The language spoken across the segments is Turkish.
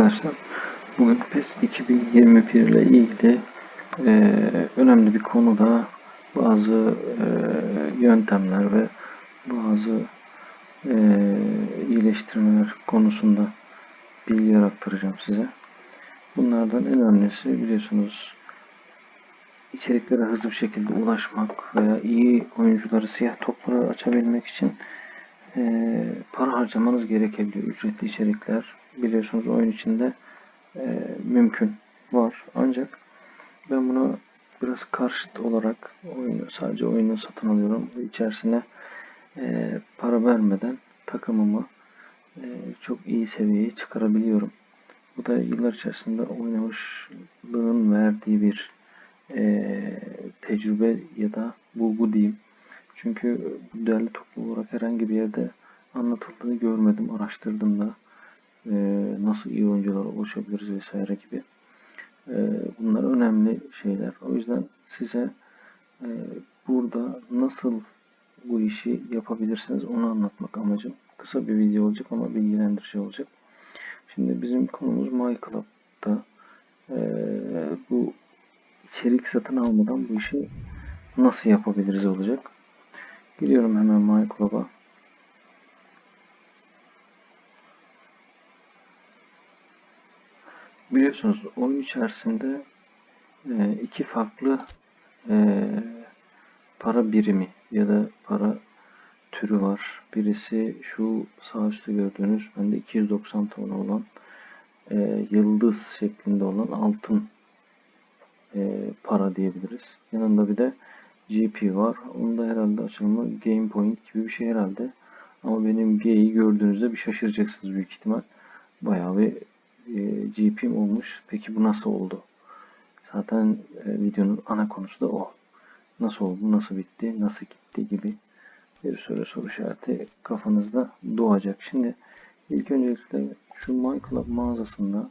arkadaşlar. Bugün PES 2021 ile ilgili e, önemli bir konuda bazı e, yöntemler ve bazı e, iyileştirmeler konusunda bilgiler aktaracağım size. Bunlardan en önemlisi biliyorsunuz içeriklere hızlı bir şekilde ulaşmak veya iyi oyuncuları siyah topları açabilmek için e, para harcamanız gerekebiliyor. Ücretli içerikler biliyorsunuz oyun içinde e, mümkün var. Ancak ben bunu biraz karşıt olarak oyunu sadece oyunu satın alıyorum. İçerisine e, para vermeden takımımı e, çok iyi seviyeye çıkarabiliyorum. Bu da yıllar içerisinde oynamışlığın verdiği bir e, tecrübe ya da bulgu diyeyim. Çünkü değerli toplu olarak herhangi bir yerde anlatıldığını görmedim. Araştırdım da e, nasıl iyi oyunculara ulaşabiliriz vesaire gibi. E, bunlar önemli şeyler. O yüzden size e, burada nasıl bu işi yapabilirsiniz onu anlatmak amacım. Kısa bir video olacak ama bilgilendirici olacak. Şimdi bizim konumuz MyClub'da e, bu içerik satın almadan bu işi nasıl yapabiliriz olacak. Giriyorum hemen MyClub'a. Biliyorsunuz oyun içerisinde e, iki farklı e, para birimi ya da para türü var. Birisi şu sağ üstte gördüğünüz bende 290 ton olan e, yıldız şeklinde olan altın para diyebiliriz. Yanında bir de GP var. Onda herhalde açılımı Game Point gibi bir şey herhalde. Ama benim G'yi gördüğünüzde bir şaşıracaksınız büyük ihtimal. Bayağı bir GP'm olmuş. Peki bu nasıl oldu? Zaten e, videonun ana konusu da o. Nasıl oldu, nasıl bitti, nasıl gitti gibi bir sürü soru işareti kafanızda doğacak. Şimdi ilk öncelikle şu MyClub mağazasında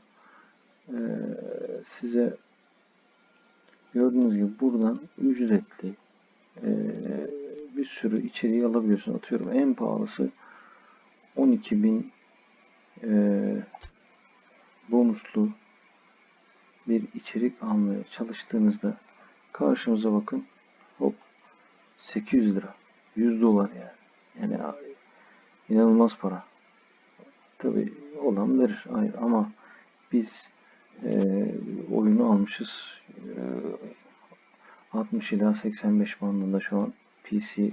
e, size gördüğünüz gibi buradan ücretli e, bir sürü içeriği alabiliyorsun. Atıyorum en pahalısı 12.000 e, bonuslu bir içerik almaya çalıştığınızda karşımıza bakın hop 800 lira 100 dolar yani. Yani inanılmaz para. Tabi olan verir hayır ama biz e, oyunu almışız. E, 60 ila 85 bandında şu an PC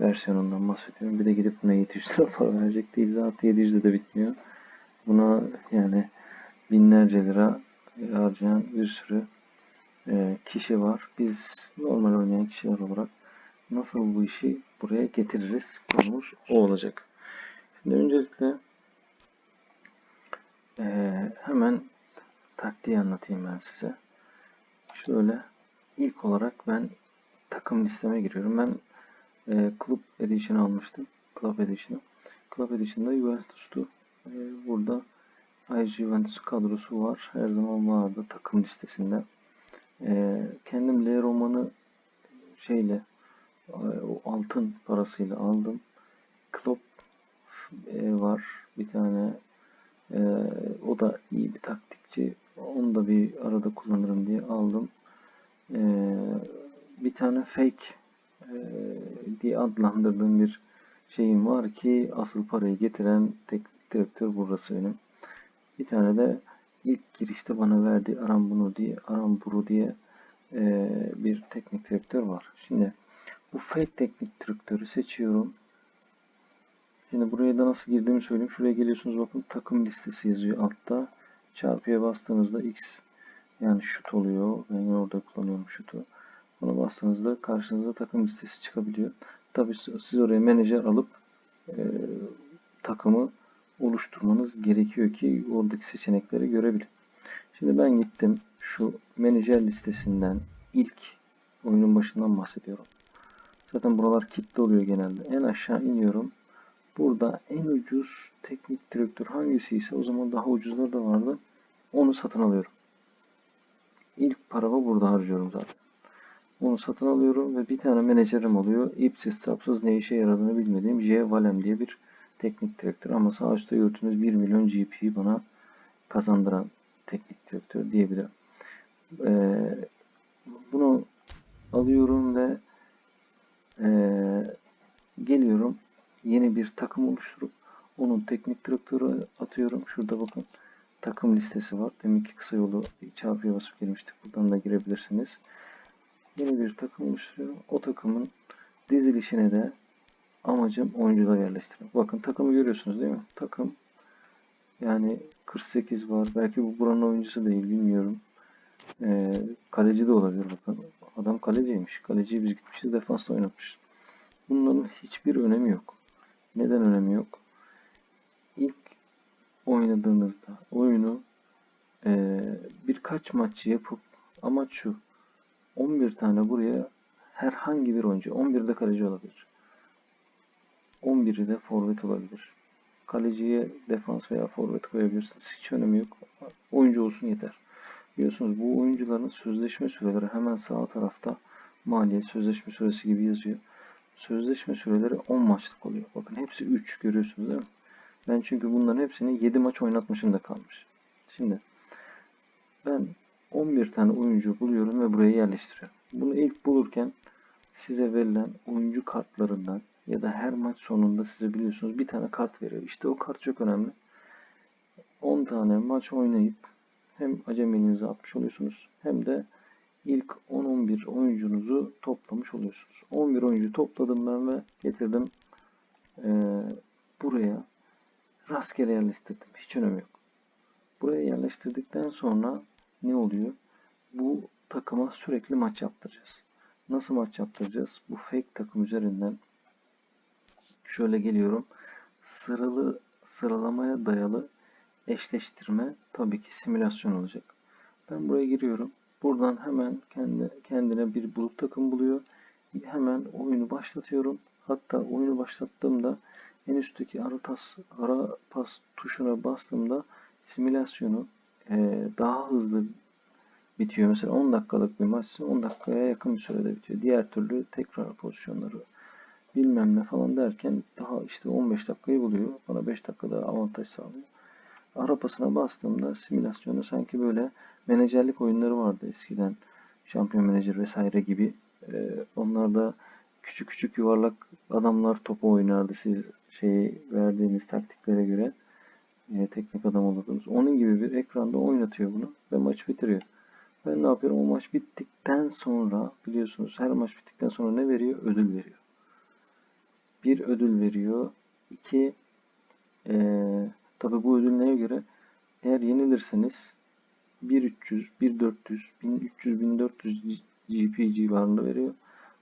versiyonundan bahsediyorum. Bir de gidip buna 700 lira para verecek değil. Zaten 700 de bitmiyor. Buna yani binlerce lira harcayan bir sürü e, kişi var. Biz normal oynayan kişiler olarak nasıl bu işi buraya getiririz? Konumuz o olacak. Şimdi öncelikle e, hemen taktiği anlatayım ben size. Şöyle ilk olarak ben takım listeme giriyorum. Ben e, Club Edition almıştım. Club Edition'ı. Club Edition'da Juventus'tu. E, burada Ayrıca Juventus kadrosu var. Her zaman vardı takım listesinde. Ee, kendim L romanı şeyle o altın parasıyla aldım. Klopp e, var bir tane. E, o da iyi bir taktikçi. Onu da bir arada kullanırım diye aldım. E, bir tane fake e, diye adlandırdığım bir şeyim var ki asıl parayı getiren teknik direktör burası benim. Bir tane de ilk girişte bana verdiği Aram bunu diye Aram Buru diye e, bir teknik direktör var. Şimdi bu fake teknik direktörü seçiyorum. Şimdi buraya da nasıl girdiğimi söyleyeyim. Şuraya geliyorsunuz bakın takım listesi yazıyor altta. Çarpıya bastığınızda X yani şut oluyor. Ben orada kullanıyorum şutu. Buna bastığınızda karşınıza takım listesi çıkabiliyor. Tabii siz oraya menajer alıp e, takımı oluşturmanız gerekiyor ki oradaki seçenekleri görebilin. Şimdi ben gittim şu menajer listesinden ilk oyunun başından bahsediyorum. Zaten buralar kilitli oluyor genelde. En aşağı iniyorum. Burada en ucuz teknik direktör hangisi ise o zaman daha ucuzları da vardı. Onu satın alıyorum. İlk paramı burada harcıyorum zaten. Onu satın alıyorum ve bir tane menajerim oluyor. İpsiz sapsız ne işe yaradığını bilmediğim J. Valem diye bir teknik direktör ama üstte gördüğünüz 1 milyon GP'yi bana kazandıran teknik direktör diyebilirim. Ee, bunu alıyorum ve ee, geliyorum yeni bir takım oluşturup onun teknik direktörü atıyorum. Şurada bakın takım listesi var. Demek ki kısa yolu çarpıya basıp girmiştik. Buradan da girebilirsiniz. Yeni bir takım oluşturuyorum. O takımın dizilişine de amacım oyuncular yerleştirmek. Bakın takımı görüyorsunuz değil mi? Takım yani 48 var. Belki bu buranın oyuncusu değil bilmiyorum. Ee, kaleci de olabilir bakın. Adam kaleciymiş. Kaleciyi biz gitmişiz defansla oynatmışız. Bunların hiçbir önemi yok. Neden önemi yok? İlk oynadığınızda oyunu e, birkaç maç yapıp amaç şu 11 tane buraya herhangi bir oyuncu 11 de kaleci olabilir. 11'i de forvet olabilir. Kaleciye defans veya forvet koyabilirsiniz. Hiç önemi yok. Oyuncu olsun yeter. Biliyorsunuz bu oyuncuların sözleşme süreleri hemen sağ tarafta maliyet sözleşme süresi gibi yazıyor. Sözleşme süreleri 10 maçlık oluyor. Bakın hepsi 3 görüyorsunuz değil mi? Ben çünkü bunların hepsini 7 maç oynatmışım da kalmış. Şimdi ben 11 tane oyuncu buluyorum ve buraya yerleştiriyorum. Bunu ilk bulurken size verilen oyuncu kartlarından ya da her maç sonunda size biliyorsunuz bir tane kart veriyor. İşte o kart çok önemli. 10 tane maç oynayıp hem acemiliğinizi atmış oluyorsunuz hem de ilk 10-11 oyuncunuzu toplamış oluyorsunuz. 11 oyuncu topladım ben ve getirdim ee, buraya rastgele yerleştirdim. Hiç önemi yok. Buraya yerleştirdikten sonra ne oluyor? Bu takıma sürekli maç yaptıracağız. Nasıl maç yaptıracağız? Bu fake takım üzerinden şöyle geliyorum. Sıralı sıralamaya dayalı eşleştirme tabii ki simülasyon olacak. Ben buraya giriyorum. Buradan hemen kendi, kendine bir bulut takım buluyor. Hemen oyunu başlatıyorum. Hatta oyunu başlattığımda en üstteki ara, tas, ara pas tuşuna bastığımda simülasyonu e, daha hızlı bitiyor. Mesela 10 dakikalık bir maç 10 dakikaya yakın bir sürede bitiyor. Diğer türlü tekrar pozisyonları bilmem ne falan derken daha işte 15 dakikayı buluyor. Bana 5 dakikada avantaj sağlıyor. Ara pasına bastığımda simülasyonu sanki böyle menajerlik oyunları vardı eskiden. Şampiyon menajer vesaire gibi. Ee, onlarda küçük küçük yuvarlak adamlar topu oynardı siz şeyi verdiğiniz taktiklere göre. E, teknik adam olurdunuz. Onun gibi bir ekranda oynatıyor bunu ve maç bitiriyor. Ben ne yapıyorum? O maç bittikten sonra biliyorsunuz her maç bittikten sonra ne veriyor? Ödül veriyor. Bir ödül veriyor. İki e, tabi bu ödül neye göre? Eğer yenilirseniz 1300, 1400, 1300, 1400 GP civarında veriyor.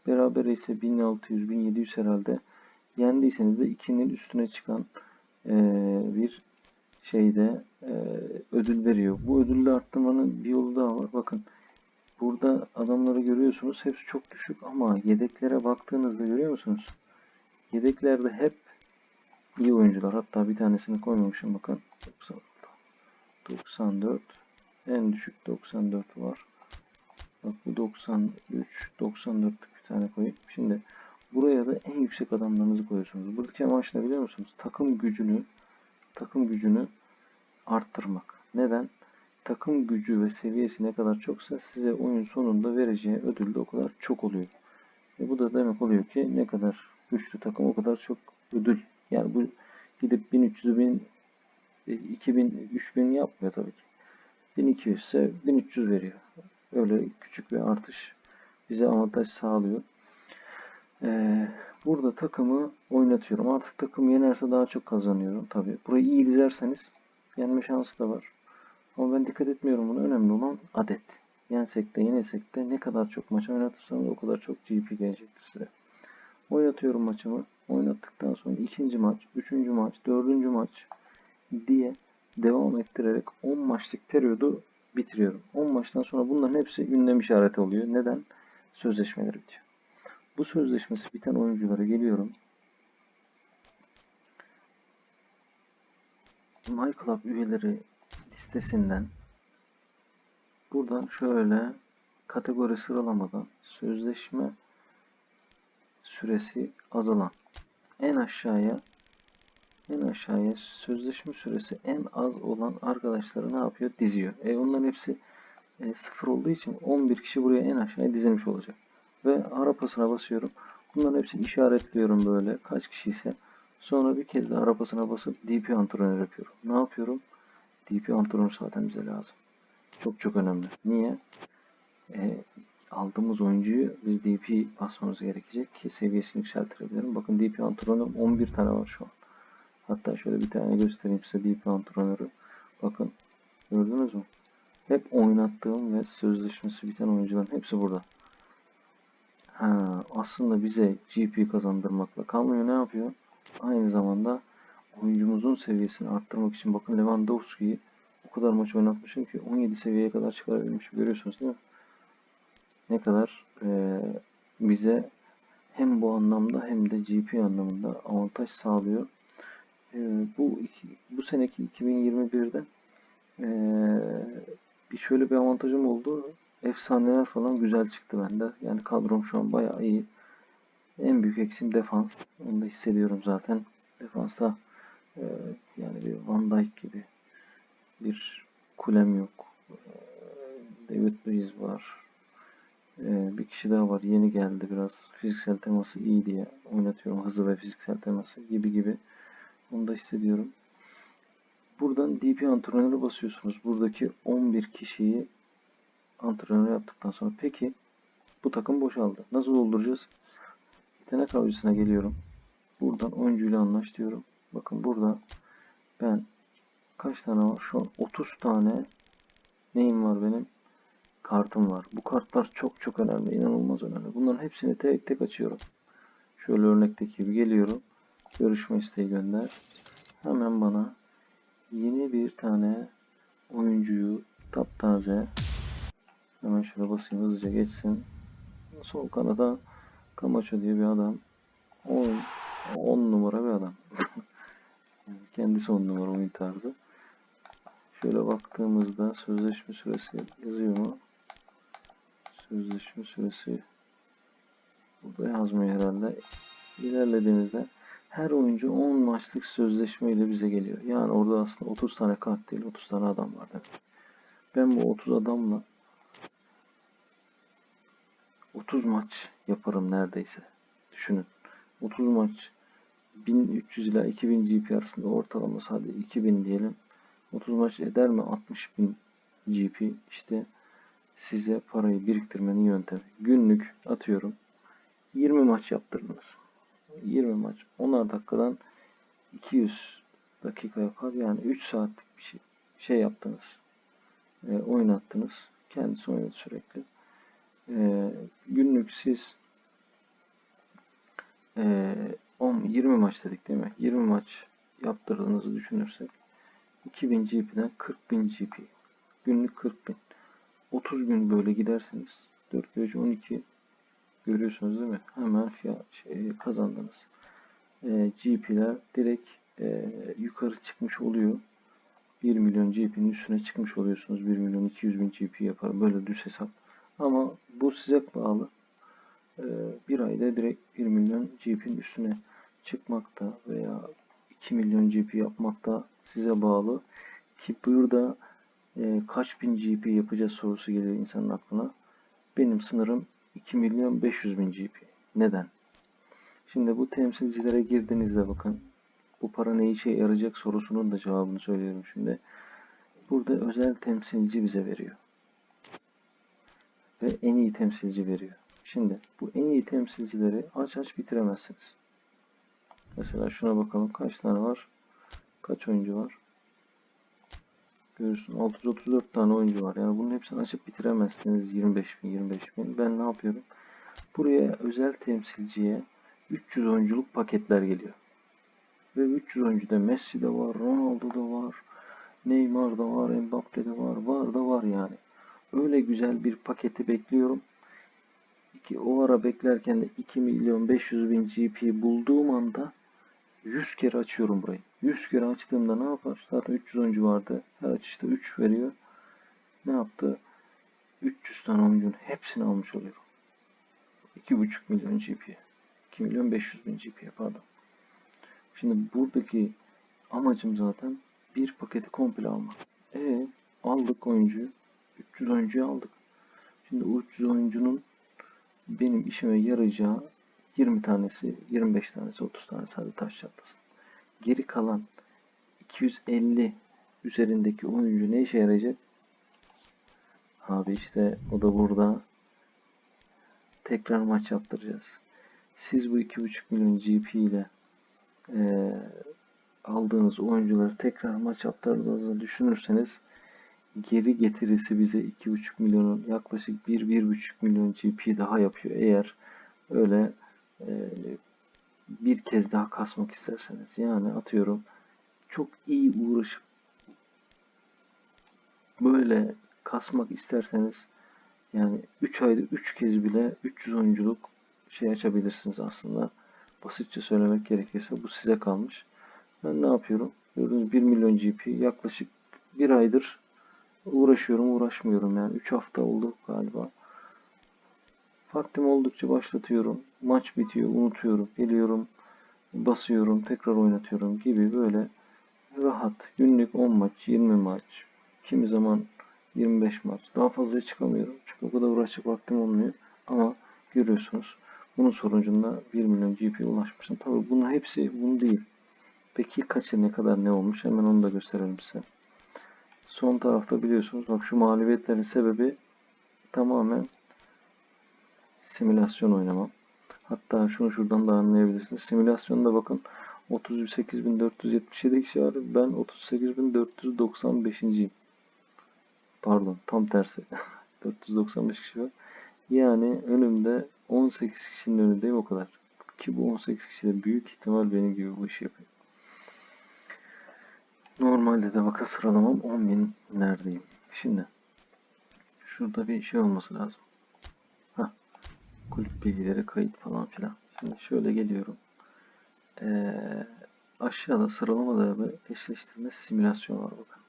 Beraber ise 1600, 1700 herhalde. Yendiyseniz de 2'nin üstüne çıkan e, bir şeyde e, ödül veriyor. Bu ödülü arttırmanın bir yolu daha var. Bakın burada adamları görüyorsunuz. Hepsi çok düşük ama yedeklere baktığınızda görüyor musunuz? Yedeklerde hep iyi oyuncular. Hatta bir tanesini koymamışım bakın. 96, 94 en düşük 94 var. Bak bu 93, 94'lük bir tane koyayım. Şimdi buraya da en yüksek adamlarınızı koyuyorsunuz. Buradaki amaç ne biliyor musunuz? Takım gücünü takım gücünü arttırmak. Neden? Takım gücü ve seviyesi ne kadar çoksa size oyun sonunda vereceği ödül de o kadar çok oluyor. E bu da demek oluyor ki ne kadar güçlü takım o kadar çok ödül. Yani bu gidip 1300'ü 1000 2000 3000 yapmıyor tabii ki. 1200 ise 1300 veriyor. Öyle küçük bir artış bize avantaj sağlıyor. Ee, burada takımı oynatıyorum. Artık takım yenerse daha çok kazanıyorum. Tabii burayı iyi dizerseniz yenme şansı da var. Ama ben dikkat etmiyorum buna. Önemli olan adet. Yensek de yenilsek de ne kadar çok maç oynatırsanız o kadar çok GP gelecektir size. Oynatıyorum maçımı. Oynattıktan sonra ikinci maç, üçüncü maç, dördüncü maç diye devam ettirerek 10 maçlık periyodu bitiriyorum. 10 maçtan sonra bunların hepsi gündem işareti oluyor. Neden? Sözleşmeleri bitiyor. Bu sözleşmesi biten oyunculara geliyorum. MyClub üyeleri listesinden buradan şöyle kategori sıralamadan sözleşme süresi azalan en aşağıya en aşağıya sözleşme süresi en az olan arkadaşları ne yapıyor? Diziyor. E onların hepsi e, sıfır olduğu için 11 kişi buraya en aşağıya dizilmiş olacak. Ve arapasına basıyorum. Bunların hepsini işaretliyorum böyle kaç kişi ise. Sonra bir kez de arapasına basıp DP antrenör yapıyorum. Ne yapıyorum? DP antrenör zaten bize lazım. Çok çok önemli. Niye? E, aldığımız oyuncuyu biz DP basmamız gerekecek ki seviyesini yükseltirebilirim. Bakın DP antrenörüm 11 tane var şu an. Hatta şöyle bir tane göstereyim size DP antrenörü. Bakın gördünüz mü? Hep oynattığım ve sözleşmesi biten oyuncuların hepsi burada. Ha, aslında bize GP kazandırmakla kalmıyor. Ne yapıyor? Aynı zamanda oyuncumuzun seviyesini arttırmak için bakın Lewandowski'yi o kadar maç oynatmışım ki 17 seviyeye kadar çıkarabilmişim. Görüyorsunuz değil mi? Ne kadar eee, bize hem bu anlamda hem de GP anlamında avantaj sağlıyor. Eee, bu iki, bu seneki 2021'de eee, bir şöyle bir avantajım oldu. Efsaneler falan güzel çıktı bende. Yani kadrom şu an bayağı iyi. En büyük eksim defans. Onu da hissediyorum zaten. Defansta eee, yani bir Van Dijk gibi bir kulem yok. Eee, David Luiz var. Eee, bir kişi daha var. Yeni geldi biraz. Fiziksel teması iyi diye oynatıyorum. Hızı ve fiziksel teması gibi gibi. Onu da hissediyorum. Buradan DP antrenörü basıyorsunuz. Buradaki 11 kişiyi antrenör yaptıktan sonra peki bu takım boşaldı. Nasıl dolduracağız? Yetenek avcısına geliyorum. Buradan oyuncuyla anlaş diyorum. Bakın burada ben kaç tane var? Şu an 30 tane neyim var benim? Kartım var. Bu kartlar çok çok önemli. inanılmaz önemli. Bunların hepsini tek tek açıyorum. Şöyle örnekteki gibi geliyorum. Görüşme isteği gönder. Hemen bana yeni bir tane oyuncuyu taptaze hemen şöyle basayım hızlıca geçsin. Sol kanada Camacho diye bir adam. 10 10 numara bir adam. Kendisi 10 numara oyun tarzı. Şöyle baktığımızda sözleşme süresi yazıyor mu? Sözleşme süresi burada yazmıyor herhalde. İlerlediğimizde her oyuncu 10 maçlık sözleşme ile bize geliyor. Yani orada aslında 30 tane kart değil 30 tane adam var demek. Ben bu 30 adamla 30 maç yaparım neredeyse. Düşünün. 30 maç 1300 ila 2000 GP arasında ortalama sadece 2000 diyelim. 30 maç eder mi? 60 bin GP. İşte size parayı biriktirmenin yöntemi. Günlük atıyorum 20 maç yaptırdınız. 20 maç 10'ar dakikadan 200 dakika yapar. Yani 3 saatlik bir şey, şey yaptınız. E, oynattınız. Kendisi oynadı sürekli. E, günlük siz e, 10, 20 maç dedik değil mi? 20 maç yaptırdığınızı düşünürsek 2000 GP'den 40.000 GP. Günlük 40.000. 30 gün böyle giderseniz 4 kere 3, 12 görüyorsunuz değil mi? Hemen fiyat şey, kazandınız. E, GP'ler direkt e, yukarı çıkmış oluyor. 1 milyon GP'nin üstüne çıkmış oluyorsunuz. 1 milyon 200 bin GP yapar. Böyle düz hesap. Ama bu size bağlı. E, bir ayda direkt 1 milyon GP'nin üstüne çıkmakta veya 2 milyon GP yapmakta size bağlı. Ki burada e, kaç bin GP yapacağız sorusu geliyor insanın aklına. Benim sınırım 2 milyon 500 bin GP. Neden? Şimdi bu temsilcilere girdiğinizde bakın bu para ne işe yarayacak sorusunun da cevabını söylüyorum şimdi. Burada özel temsilci bize veriyor. Ve en iyi temsilci veriyor. Şimdi bu en iyi temsilcileri aç aç bitiremezsiniz. Mesela şuna bakalım kaç tane var? Kaç oyuncu var? Görüyorsun 634 tane oyuncu var. Yani bunun hepsini açıp bitiremezsiniz 25 bin 25 bin. Ben ne yapıyorum? Buraya özel temsilciye 300 oyunculuk paketler geliyor. Ve 300 oyuncuda Messi de var, Ronaldo da var, Neymar da var, Mbappe de var, var da var yani. Öyle güzel bir paketi bekliyorum. İki, o ara beklerken de 2 milyon 500 bin GP bulduğum anda 100 kere açıyorum burayı. 100 kere açtığımda ne yapar? Zaten 300 oyuncu vardı. Her açışta 3 veriyor. Ne yaptı? 300 tane oyuncunun hepsini almış oluyorum. 2,5 milyon GP. 2 milyon 500 bin GP pardon. Şimdi buradaki amacım zaten bir paketi komple almak. E aldık oyuncuyu. 300 oyuncuyu aldık. Şimdi o 300 oyuncunun benim işime yarayacağı 20 tanesi, 25 tanesi, 30 tanesi hadi taş çatlasın. Geri kalan 250 üzerindeki oyuncu ne işe yarayacak? Abi işte o da burada tekrar maç yaptıracağız. Siz bu 2.5 milyon GP ile eee, aldığınız oyuncuları tekrar maç yaptırdığınızı düşünürseniz geri getirisi bize 2.5 milyonun yaklaşık 1-1.5 milyon GP daha yapıyor. Eğer öyle bir kez daha kasmak isterseniz. Yani atıyorum çok iyi uğraşıp böyle kasmak isterseniz yani 3 ayda 3 kez bile 300 oyunculuk şey açabilirsiniz aslında. Basitçe söylemek gerekirse bu size kalmış. Ben ne yapıyorum? Gördüğünüz 1 milyon GP yaklaşık bir aydır uğraşıyorum uğraşmıyorum yani 3 hafta oldu galiba. Vaktim oldukça başlatıyorum. Maç bitiyor unutuyorum. Geliyorum basıyorum tekrar oynatıyorum gibi böyle rahat günlük 10 maç 20 maç kimi zaman 25 maç daha fazla çıkamıyorum. Çünkü o kadar uğraşacak vaktim olmuyor. Ama görüyorsunuz bunun sonucunda 1 milyon GP'ye ulaşmışım. Tabii bunun hepsi bunu değil. Peki kaçı ne kadar ne olmuş hemen onu da gösterelim size. Son tarafta biliyorsunuz bak şu mağlubiyetlerin sebebi tamamen simülasyon oynamam. Hatta şunu şuradan da anlayabilirsiniz. Simülasyonda bakın 38.477 kişi var. Ben 38.495'inciyim. Pardon tam tersi. 495 kişi var. Yani önümde 18 kişinin önündeyim o kadar. Ki bu 18 kişi de büyük ihtimal benim gibi bu işi yapıyor. Normalde de bakın sıralamam 10 binlerdeyim. Şimdi şurada bir şey olması lazım. Kulüp bilgileri kayıt falan filan. Şimdi şöyle geliyorum. Ee, aşağıda sıralamada bir eşleştirme simülasyon var bakın.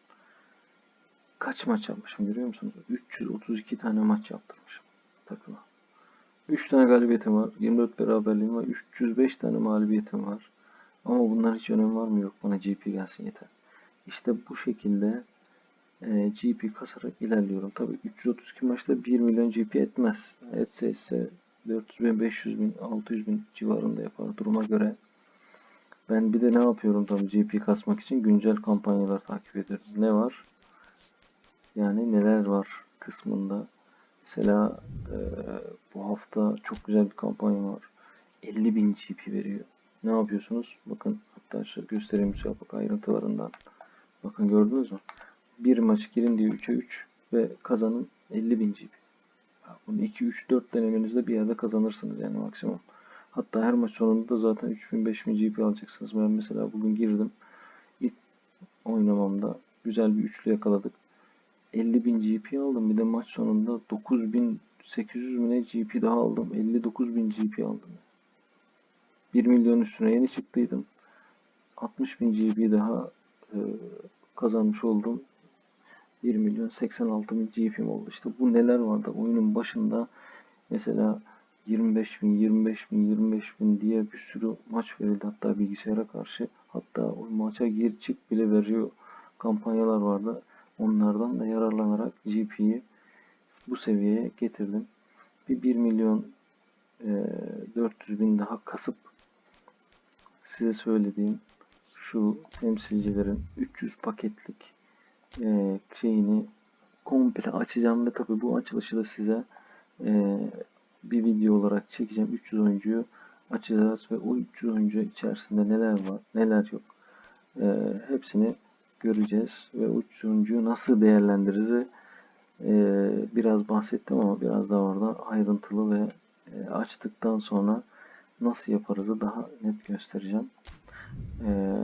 Kaç maç yapmışım görüyor musunuz? 332 tane maç yaptırmışım takıma. 3 tane galibiyetim var. 24 beraberliğim var. 305 tane mağlubiyetim var. Ama bunlar hiç önem var mı yok. Bana GP gelsin yeter. İşte bu şekilde e, GP kasarak ilerliyorum. Tabii 332 maçta 1 milyon GP etmez. Etse etse 400 bin, 500 bin, 600 bin civarında yapar duruma göre. Ben bir de ne yapıyorum tabii GP kasmak için güncel kampanyalar takip ediyorum. Ne var? Yani neler var kısmında. Mesela e, bu hafta çok güzel bir kampanya var. 50 bin GP veriyor. Ne yapıyorsunuz? Bakın hatta şöyle göstereyim bak ayrıntılarından. Bakın gördünüz mü? Bir maç girin diyor 3'e 3 ve kazanın 50 bin GP. Bunu 2, 3, 4 denemenizde bir yerde kazanırsınız yani maksimum. Hatta her maç sonunda da zaten 3000 5000 GP alacaksınız. Ben mesela bugün girdim. İlk oynamamda güzel bir üçlü yakaladık. 50.000 GP aldım. Bir de maç sonunda 9.800 mü ne GP daha aldım. 59.000 GP aldım. 1 milyon üstüne yeni çıktıydım. 60.000 GP daha e, kazanmış oldum. 1 milyon 86 bin GP'm oldu. İşte bu neler vardı oyunun başında mesela 25 bin, 25 bin, 25 bin diye bir sürü maç verildi hatta bilgisayara karşı. Hatta o maça gir çık bile veriyor kampanyalar vardı. Onlardan da yararlanarak GP'yi bu seviyeye getirdim. Bir 1 milyon e, 400 bin daha kasıp size söylediğim şu temsilcilerin 300 paketlik e, şeyini komple açacağım ve tabi bu açılışı da size e, bir video olarak çekeceğim. 300 oyuncuyu açacağız ve o 300 oyuncu içerisinde neler var, neler yok e, hepsini göreceğiz ve o 300 oyuncuyu nasıl değerlendiririz biraz bahsettim ama biraz daha orada ayrıntılı ve açtıktan sonra nasıl yaparızı daha net göstereceğim. Ee,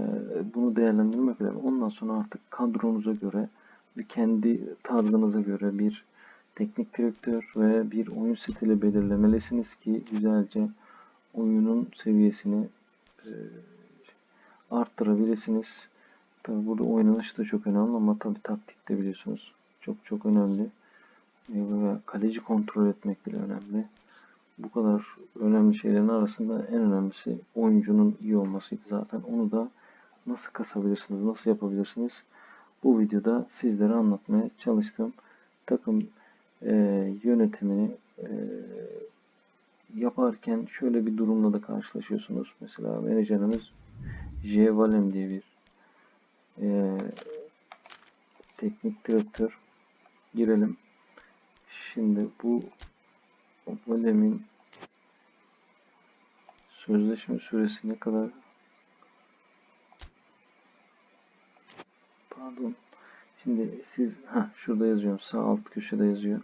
bunu değerlendirmek önemli. Ondan sonra artık kadronuza göre ve kendi tarzınıza göre bir teknik direktör ve bir oyun stili belirlemelisiniz ki güzelce oyunun seviyesini e, arttırabilirsiniz. Tabi burada oynanış da çok önemli ama tabi taktik de biliyorsunuz çok çok önemli. E, kaleci kontrol etmek bile önemli bu kadar önemli şeylerin arasında en önemlisi oyuncunun iyi olmasıydı zaten. Onu da nasıl kasabilirsiniz, nasıl yapabilirsiniz? Bu videoda sizlere anlatmaya çalıştım. Takım e, yönetimini e, yaparken şöyle bir durumla da karşılaşıyorsunuz. Mesela menajeriniz J. Valem diye bir e, teknik direktör girelim. Şimdi bu Valem'in sözleşme süresi ne kadar? Pardon. Şimdi siz ha şurada yazıyorum. Sağ alt köşede yazıyor.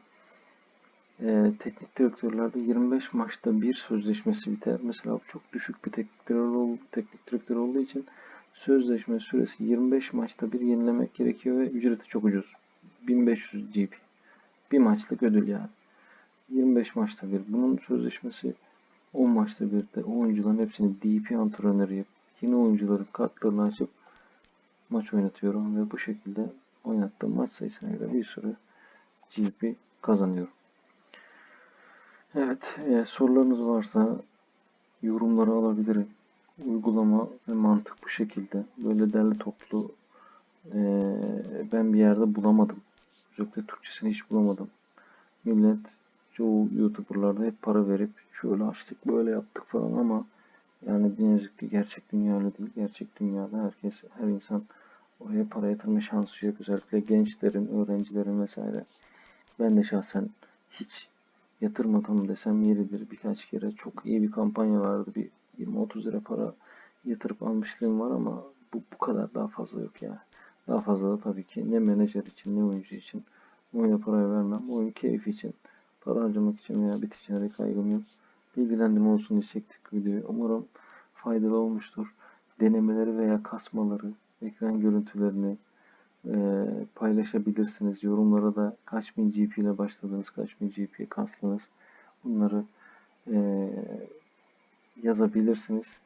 Ee, teknik direktörlerde 25 maçta bir sözleşmesi biter. Mesela çok düşük bir teknik direktör, teknik direktör olduğu için sözleşme süresi 25 maçta bir yenilemek gerekiyor ve ücreti çok ucuz. 1500 GP bir maçlık ödül yani 25 maçta bir bunun sözleşmesi 10 maçta bir de oyuncuların hepsini DP antrenörü yapıp yeni oyuncuların kartlarını açıp maç oynatıyorum ve bu şekilde oynattığım maç sayısına göre bir sürü GP kazanıyorum. Evet, eğer sorularınız varsa yorumları alabilirim. Uygulama ve mantık bu şekilde. Böyle derli toplu eee, ben bir yerde bulamadım. Özellikle Türkçesini hiç bulamadım. Millet çoğu YouTuber'larda hep para verip şöyle açtık böyle yaptık falan ama yani ne yazık ki gerçek dünya öyle değil. Gerçek dünyada herkes, her insan oraya para yatırma şansı yok. Özellikle gençlerin, öğrencilerin vesaire. Ben de şahsen hiç yatırmadım desem yeridir. Birkaç kere çok iyi bir kampanya vardı. Bir 20-30 lira para yatırıp almışlığım var ama bu, bu kadar daha fazla yok ya. Daha fazla da tabii ki ne menajer için ne oyuncu için oyuna para vermem. Oyun keyfi için para harcamak için veya ticari kaygım yok. Bilgilendirme olsun diye çektik videoyu. Umarım faydalı olmuştur. Denemeleri veya kasmaları, ekran görüntülerini eee, paylaşabilirsiniz. Yorumlara da kaç bin GP ile başladınız, kaç bin GP kastınız. Bunları eee, yazabilirsiniz.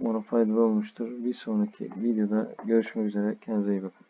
Umarım faydalı olmuştur. Bir sonraki videoda görüşmek üzere. Kendinize iyi bakın.